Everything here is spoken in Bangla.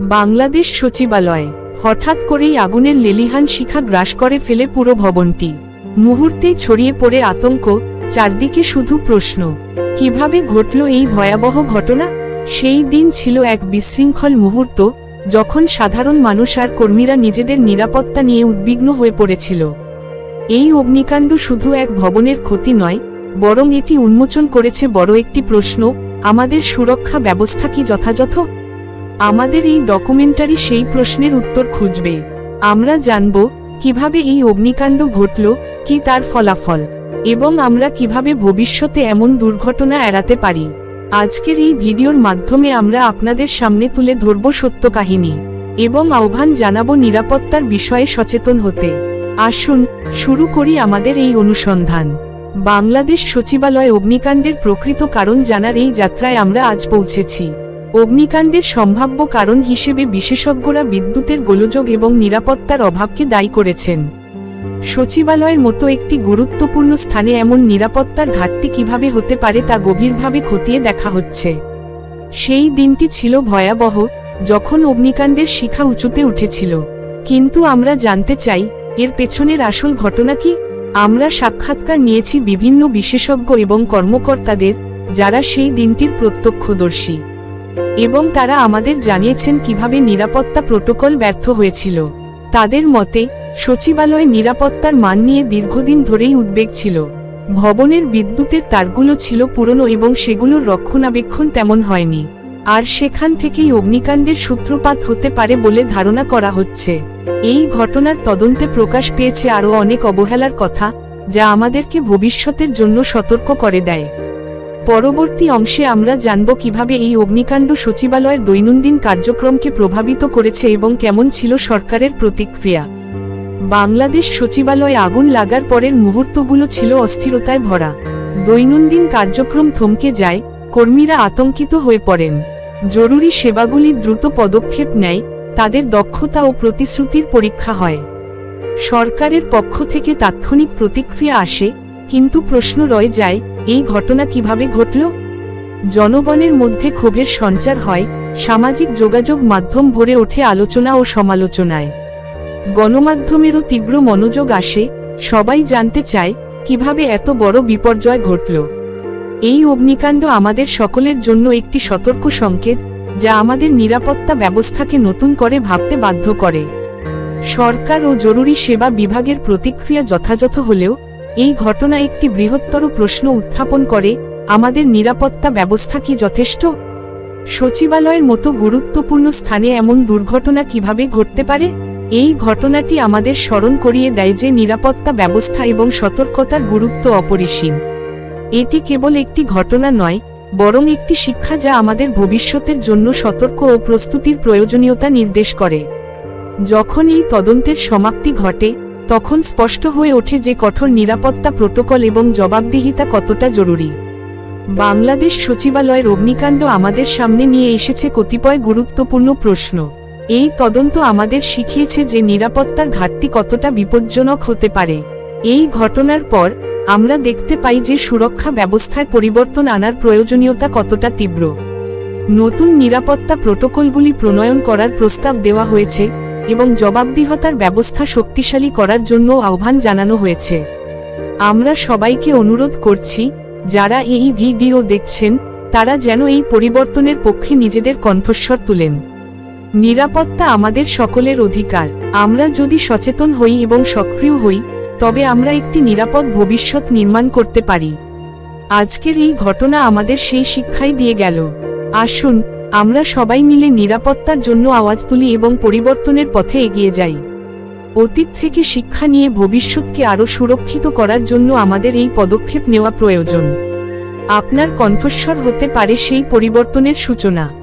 বাংলাদেশ সচিবালয় হঠাৎ করেই আগুনের লেলিহান শিখা গ্রাস করে ফেলে পুরো ভবনটি। মুহূর্তেই ছড়িয়ে পড়ে আতঙ্ক, চারদিকে শুধু প্রশ্ন, কীভাবে ঘটল এই ভয়াবহ ঘটনা? সেই দিন ছিল এক বিশৃঙ্খল মুহূর্ত, যখন সাধারণ মানুষ আর কর্মীরা নিজেদের নিরাপত্তা নিয়ে উদ্বিগ্ন হয়ে পড়েছিল। এই অগ্নিকাণ্ড শুধু এক ভবনের ক্ষতি নয়, বরং এটি উন্মোচন করেছে বড় একটি প্রশ্ন, আমাদের সুরক্ষা ব্যবস্থা কি যথাযথ? আমাদের এই ডকুমেন্টারি সেই প্রশ্নের উত্তর খুঁজবে। আমরা জানব, কীভাবে এই অগ্নিকাণ্ড ঘটল, কি তার ফলাফল, এবং আমরা কীভাবে ভবিষ্যতে এমন দুর্ঘটনা এড়াতে পারি। আজকের এই ভিডিওর মাধ্যমে আমরা আপনাদের সামনে তুলে ধরব সত্য কাহিনী এবং আহ্বান জানাব নিরাপত্তার বিষয়ে সচেতন হতে। আসুন, শুরু করি আমাদের এই অনুসন্ধান। বাংলাদেশ সচিবালয় অগ্নিকাণ্ডের প্রকৃত কারণ জানার এই যাত্রায় আমরা আজ পৌঁছেছি। অগ্নিকাণ্ডের সম্ভাব্য কারণ হিসেবে বিশেষজ্ঞরা বিদ্যুতের গোলযোগ এবং নিরাপত্তার অভাবকে দায়ী করেছেন। সচিবালয়ের মতো একটি গুরুত্বপূর্ণ স্থানে এমন নিরাপত্তার ঘাটতি কীভাবে হতে পারে তা গভীরভাবে খতিয়ে দেখা হচ্ছে। সেই দিনটি ছিল ভয়াবহ, যখন অগ্নিকাণ্ডের শিখা উঁচুতে উঠেছিল। কিন্তু আমরা জানতে চাই, এর পেছনের আসল ঘটনা কি? আমরা সাক্ষাৎকার নিয়েছি বিভিন্ন বিশেষজ্ঞ এবং কর্মকর্তাদের, যারা সেই দিনটির প্রত্যক্ষদর্শী। এবং তারা আমাদের জানিয়েছেন কীভাবে নিরাপত্তা প্রোটোকল ব্যর্থ হয়েছিল। তাদের মতে, সচিবালয়ে নিরাপত্তার মান নিয়ে দীর্ঘদিন ধরেই উদ্বেগ ছিল। ভবনের বিদ্যুতের তারগুলো ছিল পুরনো এবং সেগুলোর রক্ষণাবেক্ষণ তেমন হয়নি। আর সেখান থেকেই অগ্নিকাণ্ডের সূত্রপাত হতে পারে বলে ধারণা করা হচ্ছে। এই ঘটনার তদন্তে প্রকাশ পেয়েছে আরও অনেক অবহেলার কথা, যা আমাদেরকে ভবিষ্যতের জন্য সতর্ক করে দেয়। পরবর্তী অংশে আমরা জানব কীভাবে এই অগ্নিকাণ্ড সচিবালয়ের দৈনন্দিন কার্যক্রমকে প্রভাবিত করেছে এবং কেমন ছিল সরকারের প্রতিক্রিয়া। বাংলাদেশ সচিবালয়ে আগুন লাগার পরের মুহূর্তগুলো ছিল অস্থিরতায় ভরা। দৈনন্দিন কার্যক্রম থমকে যায়, কর্মীরা আতঙ্কিত হয়ে পড়েন। জরুরি সেবাগুলি দ্রুত পদক্ষেপ নেয়, তাদের দক্ষতা ও প্রতিশ্রুতির পরীক্ষা হয়। সরকারের পক্ষ থেকে তাৎক্ষণিক প্রতিক্রিয়া আসে, কিন্তু প্রশ্ন রয়ে যায় এই ঘটনা কীভাবে ঘটল? জনগণের মধ্যে ক্ষোভের সঞ্চার হয়, সামাজিক যোগাযোগ মাধ্যম ভরে ওঠে আলোচনা ও সমালোচনায়। গণমাধ্যমেরও তীব্র মনোযোগ আসে, সবাই জানতে চায়, কীভাবে এত বড় বিপর্যয় ঘটল। এই অগ্নিকাণ্ড আমাদের সকলের জন্য একটি সতর্ক সংকেত, যা আমাদের নিরাপত্তা ব্যবস্থাকে নতুন করে ভাবতে বাধ্য করে। সরকার ও জরুরি সেবা বিভাগের প্রতিক্রিয়া যথাযথ হলেও এই ঘটনা একটি বৃহত্তর প্রশ্ন উত্থাপন করে, আমাদের নিরাপত্তা ব্যবস্থা কি যথেষ্ট? সচিবালয়ের মতো গুরুত্বপূর্ণ স্থানে এমন দুর্ঘটনা কীভাবে ঘটতে পারে? এই ঘটনাটি আমাদের স্মরণ করিয়ে দেয় যে নিরাপত্তা ব্যবস্থা এবং সতর্কতার গুরুত্ব অপরিসীম। এটি কেবল একটি ঘটনা নয়, বরং একটি শিক্ষা যা আমাদের ভবিষ্যতের জন্য সতর্ক ও প্রস্তুতির প্রয়োজনীয়তা নির্দেশ করে। যখন এই তদন্তের সমাপ্তি ঘটে তখন স্পষ্ট হয়ে ওঠে যে কঠোর নিরাপত্তা প্রোটোকল এবং জবাবদিহিতা কতটা জরুরি। বাংলাদেশ সচিবালয়ের অগ্নিকাণ্ড আমাদের সামনে নিয়ে এসেছে কতিপয় গুরুত্বপূর্ণ প্রশ্ন। এই তদন্ত আমাদের শিখিয়েছে যে নিরাপত্তার ঘাটতি কতটা বিপজ্জনক হতে পারে। এই ঘটনার পর আমরা দেখতে পাই যে সুরক্ষা ব্যবস্থায় পরিবর্তন আনার প্রয়োজনীয়তা কতটা তীব্র। নতুন নিরাপত্তা প্রোটোকলগুলি প্রণয়ন করার প্রস্তাব দেওয়া হয়েছে এবং জবাবদিহতার ব্যবস্থা শক্তিশালী করার জন্য আহ্বান জানানো হয়েছে। আমরা সবাইকে অনুরোধ করছি, যারা এই ভিডিও দেখছেন, তারা যেন এই পরিবর্তনের পক্ষে নিজেদের কণ্ঠস্বর তুলেন। নিরাপত্তা আমাদের সকলের অধিকার। আমরা যদি সচেতন হই এবং সক্রিয় হই, তবে আমরা একটি নিরাপদ ভবিষ্যৎ নির্মাণ করতে পারি। আজকের এই ঘটনা আমাদের সেই শিক্ষাই দিয়ে গেল। আসুন আমরা সবাই মিলে নিরাপত্তার জন্য আওয়াজ তুলি এবং পরিবর্তনের পথে এগিয়ে যাই। অতীত থেকে শিক্ষা নিয়ে ভবিষ্যৎকে আরও সুরক্ষিত করার জন্য আমাদের এই পদক্ষেপ নেওয়া প্রয়োজন। আপনার কণ্ঠস্বর হতে পারে সেই পরিবর্তনের সূচনা।